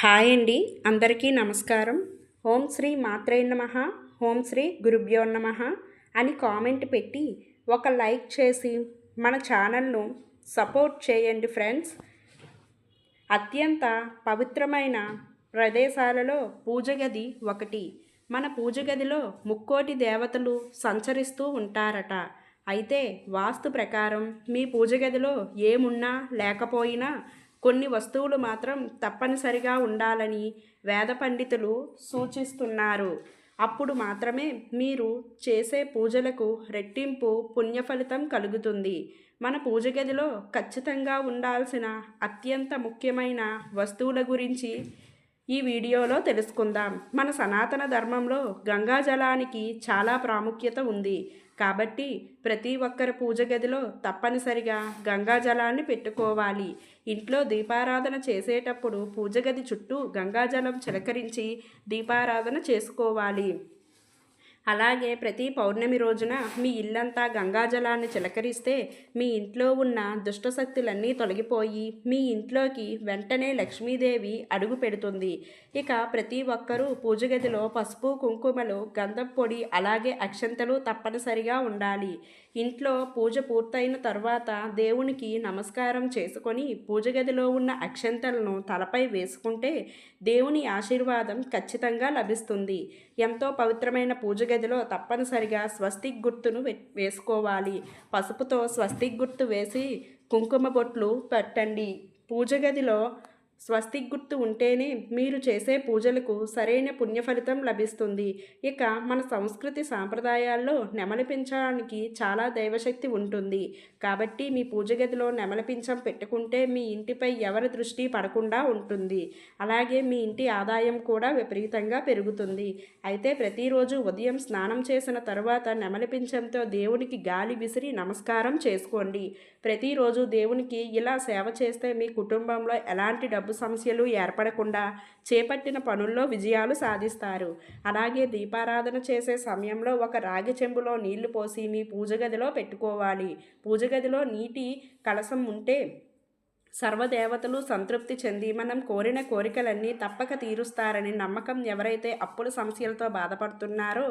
Hi అండి. అందరికీ నమస్కారం. ఓం శ్రీ మాత్రే నమ ఓం శ్రీ గురుభ్యో నమ అని కామెంట్ పెట్టి ఒక లైక్ చేసి మన ఛానల్ను సపోర్ట్ చేయండి ఫ్రెండ్స్. అత్యంత పవిత్రమైన ప్రదేశాలలో పూజ గది ఒకటి. మన పూజ గదిలో ముక్కోటి దేవతలు సంచరిస్తూ ఉంటారట. అయితే వాస్తు ప్రకారం మీ పూజ గదిలో ఏమున్నా లేకపోయినా కొన్ని వస్తువులు మాత్రం తప్పనిసరిగా ఉండాలని వేద పండితులు సూచిస్తున్నారు. అప్పుడు మాత్రమే మీరు చేసే పూజలకు రెట్టింపు పుణ్యఫలితం కలుగుతుంది. మన పూజ గదిలో ఖచ్చితంగా ఉండాల్సిన అత్యంత ముఖ్యమైన వస్తువుల గురించి ఈ వీడియోలో తెలుసుకుందాం. మన సనాతన ధర్మంలో గంగా జలానికి చాలా ప్రాముఖ్యత ఉంది. కాబట్టి ప్రతి ఒక్కరి పూజ గదిలో తప్పనిసరిగా గంగాజలాన్ని పెట్టుకోవాలి. ఇంట్లో దీపారాధన చేసేటప్పుడు పూజ గది చుట్టూ గంగాజలం చిలకరించి దీపారాధన చేసుకోవాలి. అలాగే ప్రతి పౌర్ణమి రోజున మీ ఇల్లంతా గంగాజలాన్ని చిలకరిస్తే మీ ఇంట్లో ఉన్న దుష్టశక్తులన్నీ తొలగిపోయి మీ ఇంట్లోకి వెంటనే లక్ష్మీదేవి అడుగు పెడుతుంది. ఇక ప్రతి ఒక్కరూ పూజ గదిలో పసుపు కుంకుమలు గంధం పొడి అలాగే అక్షంతలు తప్పనిసరిగా ఉండాలి. ఇంట్లో పూజ పూర్తయిన తర్వాత దేవునికి నమస్కారం చేసుకొని పూజ గదిలో ఉన్న అక్షంతలను తలపై వేసుకుంటే దేవుని ఆశీర్వాదం ఖచ్చితంగా లభిస్తుంది. ఎంతో పవిత్రమైన పూజ గదిలో తప్పనిసరిగా స్వస్తిక్ గుర్తును వేసుకోవాలి. పసుపుతో స్వస్తిక్ గుర్తు వేసి కుంకుమ బొట్లు పెట్టండి. పూజ గదిలో స్వస్తిక్ గుర్తు ఉంటేనే మీరు చేసే పూజలకు సరైన పుణ్యఫలితం లభిస్తుంది. ఇక మన సంస్కృతి సాంప్రదాయాల్లో నెమలిపించడానికి చాలా దైవశక్తి ఉంటుంది. కాబట్టి మీ పూజ గదిలో నెమలిపించం పెట్టుకుంటే మీ ఇంటిపై ఎవరి దృష్టి పడకుండా ఉంటుంది. అలాగే మీ ఇంటి ఆదాయం కూడా విపరీతంగా పెరుగుతుంది. అయితే ప్రతిరోజు ఉదయం స్నానం చేసిన తర్వాత నెమలిపించంతో దేవునికి గాలి విసిరి నమస్కారం చేసుకోండి. ప్రతిరోజు దేవునికి ఇలా సేవ చేస్తే మీ కుటుంబంలో ఎలాంటి డబ్బు డబ్బు సమస్యలు ఏర్పడకుండా చేపట్టిన పనుల్లో విజయాలు సాధిస్తారు. అలాగే దీపారాధన చేసే సమయంలో ఒక రాగి చెంబులో నీళ్ళు పోసి మీ పూజ గదిలో పెట్టుకోవాలి. పూజ గదిలో నీటి కలసం ఉంటే సర్వదేవతలు సంతృప్తి చెంది మనం కోరిన కోరికలన్నీ తప్పక తీరుస్తారని నమ్మకం ఎవరైతే అప్పుల సమస్యలతో బాధపడుతున్నారో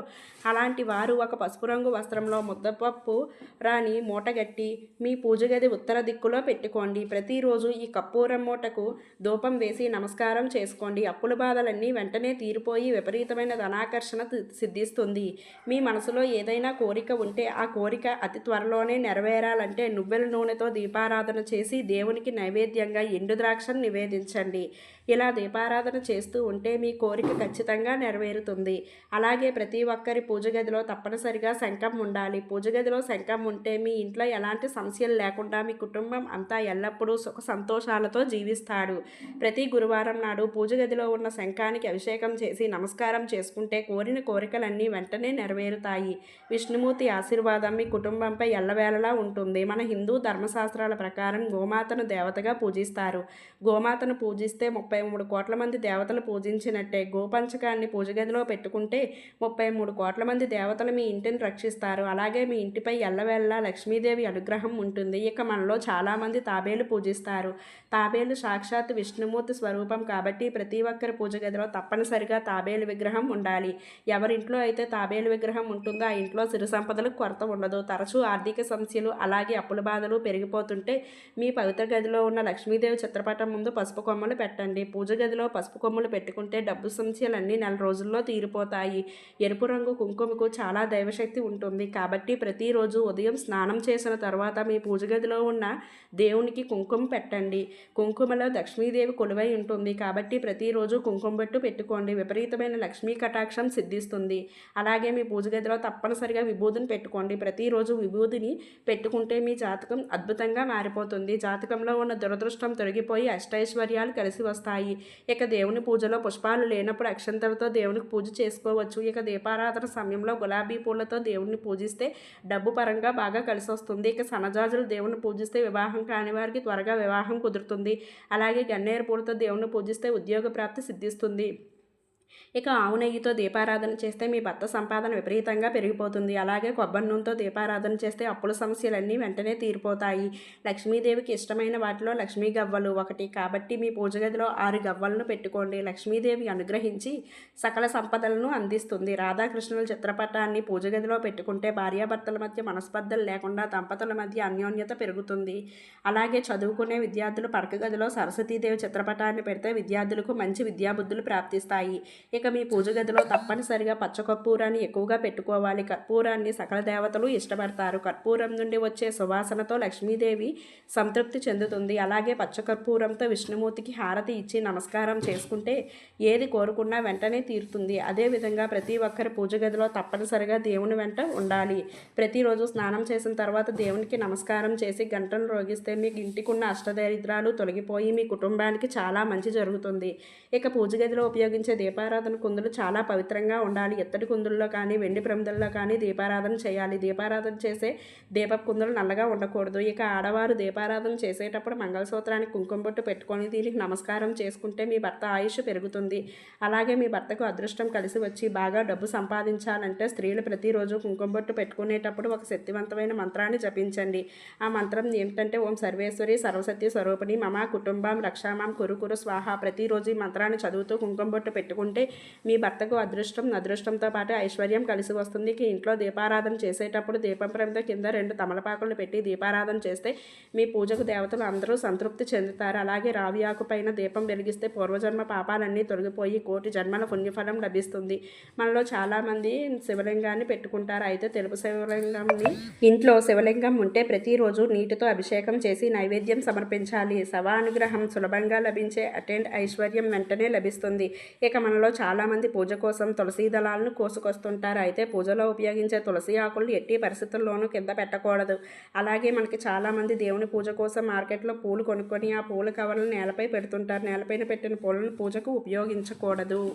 అలాంటి వారు ఒక పసుపు రంగు వస్త్రంలో ముద్దపప్పు రాని మూటగట్టి మీ పూజ గది ఉత్తర దిక్కులో పెట్టుకోండి. ప్రతిరోజు ఈ కప్పూరం మూటకు ధూపం వేసి నమస్కారం చేసుకోండి. అప్పుల బాధలన్నీ వెంటనే తీరిపోయి విపరీతమైన ధనాకర్షణ సిద్ధిస్తుంది. మీ మనసులో ఏదైనా కోరిక ఉంటే ఆ కోరిక అతి త్వరలోనే నెరవేరాలంటే నువ్వెల నూనెతో దీపారాధన చేసి దేవునికి నైవేద్యంగా ఎండు ద్రాక్షను నివేదించండి. ఇలా దీపారాధన చేస్తూ ఉంటే మీ కోరిక ఖచ్చితంగా నెరవేరుతుంది. అలాగే ప్రతి ఒక్కరి పూజ గదిలో తప్పనిసరిగా శంఖం ఉండాలి. పూజ గదిలో శంఖం ఉంటే మీ ఇంట్లో ఎలాంటి సమస్యలు లేకుండా మీ కుటుంబం అంతా ఎల్లప్పుడూ సుఖ సంతోషాలతో జీవిస్తాడు. ప్రతి గురువారం నాడు పూజ గదిలో ఉన్న శంఖానికి అభిషేకం చేసి నమస్కారం చేసుకుంటే కోరిన కోరికలన్నీ వెంటనే నెరవేరుతాయి. విష్ణుమూర్తి ఆశీర్వాదం మీ కుటుంబంపై ఎల్లవేళలా ఉంటుంది. మన హిందూ ధర్మశాస్త్రాల ప్రకారం గోమాతను దేవత దేవతగా పూజిస్తారు. గోమాతను పూజిస్తే ముప్పై మూడు కోట్ల మంది దేవతలు పూజించినట్టే గోపంచకాన్ని పూజగదిలో పెట్టుకుంటే ముప్పై మూడు కోట్ల మంది దేవతలు మీ ఇంటిని రక్షిస్తారు. అలాగే మీ ఇంటిపై ఎల్లవెల్ల లక్ష్మీదేవి అనుగ్రహం ఉంటుంది. ఇక మనలో చాలామంది తాబేలు పూజిస్తారు. తాబేలు సాక్షాత్ విష్ణుమూర్తి స్వరూపం కాబట్టి ప్రతి ఒక్కరి పూజ గదిలో తప్పనిసరిగా తాబేలు విగ్రహం ఉండాలి. ఎవరింట్లో అయితే తాబేలు విగ్రహం ఉంటుందో ఆ ఇంట్లో సిరి సంపదలకు కొరత ఉండదు. తరచూ ఆర్థిక సమస్యలు అలాగే అప్పుల బాధలు పెరిగిపోతుంటే మీ పవిత్ర గదిలో ఉన్న ఉన్న లక్ష్మీదేవి చిత్రపటం ముందు పసుపు కొమ్మలు పెట్టండి. పూజ గదిలో పసుపు కొమ్మలు పెట్టుకుంటే డబ్బు సమస్యలన్నీ నెల రోజుల్లో తీరిపోతాయి. ఎరుపు రంగు కుంకుమకు చాలా దైవశక్తి ఉంటుంది. కాబట్టి ప్రతిరోజు ఉదయం స్నానం చేసిన తర్వాత మీ పూజ గదిలో ఉన్న దేవునికి కుంకుమ పెట్టండి. కుంకుమలో లక్ష్మీదేవి కొలువై ఉంటుంది. కాబట్టి ప్రతిరోజు కుంకుమ పెట్టు పెట్టుకోండి. విపరీతమైన లక్ష్మీ కటాక్షం సిద్ధిస్తుంది. అలాగే మీ పూజ గదిలో తప్పనిసరిగా విభూతిని పెట్టుకోండి. ప్రతిరోజు విభూతిని పెట్టుకుంటే మీ జాతకం అద్భుతంగా మారిపోతుంది. జాతకంలో ఉన్న దురదృష్టం తొలగిపోయి అష్టైశ్వర్యాలు కలిసి వస్తాయి. ఇక దేవుని పూజలో పుష్పాలు లేనప్పుడు అక్షంతలతో దేవునికి పూజ చేసుకోవచ్చు. ఇక దీపారాధన సమయంలో గులాబీ పూలతో దేవుని పూజిస్తే డబ్బు పరంగా బాగా కలిసి వస్తుంది. ఇక సనజాజులు దేవుని పూజిస్తే వివాహం కాని వారికి త్వరగా వివాహం కుదురుతుంది. అలాగే గన్నేరు పూలతో దేవుని పూజిస్తే ఉద్యోగ ప్రాప్తి సిద్ధిస్తుంది. ఇక ఆవు నెయ్యితో దీపారాధన చేస్తే మీ భర్త సంపాదన విపరీతంగా పెరిగిపోతుంది. అలాగే కొబ్బరి నూనెతో దీపారాధన చేస్తే అప్పుల సమస్యలన్నీ వెంటనే తీరిపోతాయి. లక్ష్మీదేవికి ఇష్టమైన వాటిలో లక్ష్మీ గవ్వలు ఒకటి. కాబట్టి మీ పూజ గదిలో ఆరు గవ్వలను పెట్టుకోండి. లక్ష్మీదేవి అనుగ్రహించి సకల సంపదలను అందిస్తుంది. రాధాకృష్ణుల చిత్రపటాన్ని పూజ గదిలో పెట్టుకుంటే భార్యాభర్తల మధ్య మనస్పర్ధలు లేకుండా దంపతుల మధ్య అన్యోన్యత పెరుగుతుంది. అలాగే చదువుకునే విద్యార్థులు పడక గదిలో సరస్వతీదేవి చిత్రపటాన్ని పెడితే విద్యార్థులకు మంచి విద్యాబుద్ధులు ప్రాప్తిస్తాయి. ఇక మీ పూజ గదిలో తప్పనిసరిగా పచ్చకర్పూరాన్ని ఎక్కువగా పెట్టుకోవాలి. కర్పూరాన్ని సకల దేవతలు ఇష్టపడతారు. కర్పూరం నుండి వచ్చే సువాసనతో లక్ష్మీదేవి సంతృప్తి చెందుతుంది. అలాగే పచ్చకర్పూరంతో విష్ణుమూర్తికి హారతి ఇచ్చి నమస్కారం చేసుకుంటే ఏది కోరుకున్నా వెంటనే తీరుతుంది. అదేవిధంగా ప్రతి ఒక్కరి పూజ గదిలో తప్పనిసరిగా దేవుని వెంట ఉండాలి. ప్రతిరోజు స్నానం చేసిన తర్వాత దేవునికి నమస్కారం చేసి గంటలు రోగిస్తే మీకు ఇంటికున్న అష్టదరిద్రాలు తొలగిపోయి మీ కుటుంబానికి చాలా మంచి జరుగుతుంది. ఇక పూజ గదిలో ఉపయోగించే దీపారాధన కుందులు చాలా పవిత్రంగా ఉండాలి. ఎత్తడి కుందుల్లో కానీ వెండి ప్రమిదల్లో కానీ దీపారాధన చేయాలి. దీపారాధన చేసే దీపపు కుందులు నల్లగా ఉండకూడదు. ఇక ఆడవారు దీపారాధన చేసేటప్పుడు మంగళసూత్రానికి కుంకుమ బొట్టు పెట్టుకొని దీనికి నమస్కారం చేసుకుంటే మీ భర్త ఆయుష్ పెరుగుతుంది. అలాగే మీ భర్తకు అదృష్టం కలిసి వచ్చి బాగా డబ్బు సంపాదించాలంటే స్త్రీలు ప్రతిరోజు కుంకుమ బొట్టు పెట్టుకునేటప్పుడు ఒక శక్తివంతమైన మంత్రాన్ని జపించండి. ఆ మంత్రం ఏమిటంటే ఓం సర్వేశ్వరి సర్వసత్య స్వరూపిణి మమ కుటుంబం రక్షామాం కురు కురు స్వాహ ప్రతిరోజు ఈ మంత్రాన్ని చదువుతూ కుంకుమ బొట్టు పెట్టుకుంటే మీ భర్తకు అదృష్టం అదృష్టంతో పాటు ఐశ్వర్యం కలిసి వస్తుంది. ఇంట్లో దీపారాధన చేసేటప్పుడు దీపం కింద రెండు తమలపాకులు పెట్టి దీపారాధన చేస్తే మీ పూజకు దేవతలు అందరూ సంతృప్తి చెందుతారు. అలాగే రావి ఆకు పైన దీపం వెలిగిస్తే పూర్వజన్మ పాపాలన్నీ తొలగిపోయి కోటి జన్మల పుణ్యఫలం లభిస్తుంది. మనలో చాలామంది శివలింగాన్ని పెట్టుకుంటారు. అయితే తెలుపు శివలింగంని ఇంట్లో శివలింగం ఉంటే ప్రతిరోజు నీటితో అభిషేకం చేసి నైవేద్యం సమర్పించాలి. సవానుగ్రహం సులభంగా లభించే అటెండ్ ఐశ్వర్యం వెంటనే లభిస్తుంది. ఇక మనలో చాలామంది పూజ కోసం తులసి దళాలను కోసుకొస్తుంటారు. అయితే పూజలో ఉపయోగించే తులసి ఆకులు ఎట్టి పరిస్థితుల్లోనూ కింద పెట్టకూడదు. అలాగే మనకి చాలామంది దేవుని పూజ కోసం మార్కెట్లో పూలు కొనుక్కొని ఆ పూల కవర్లు నేలపై పెడుతుంటారు. నేలపైన పెట్టిన పూలను పూజకు ఉపయోగించకూడదు.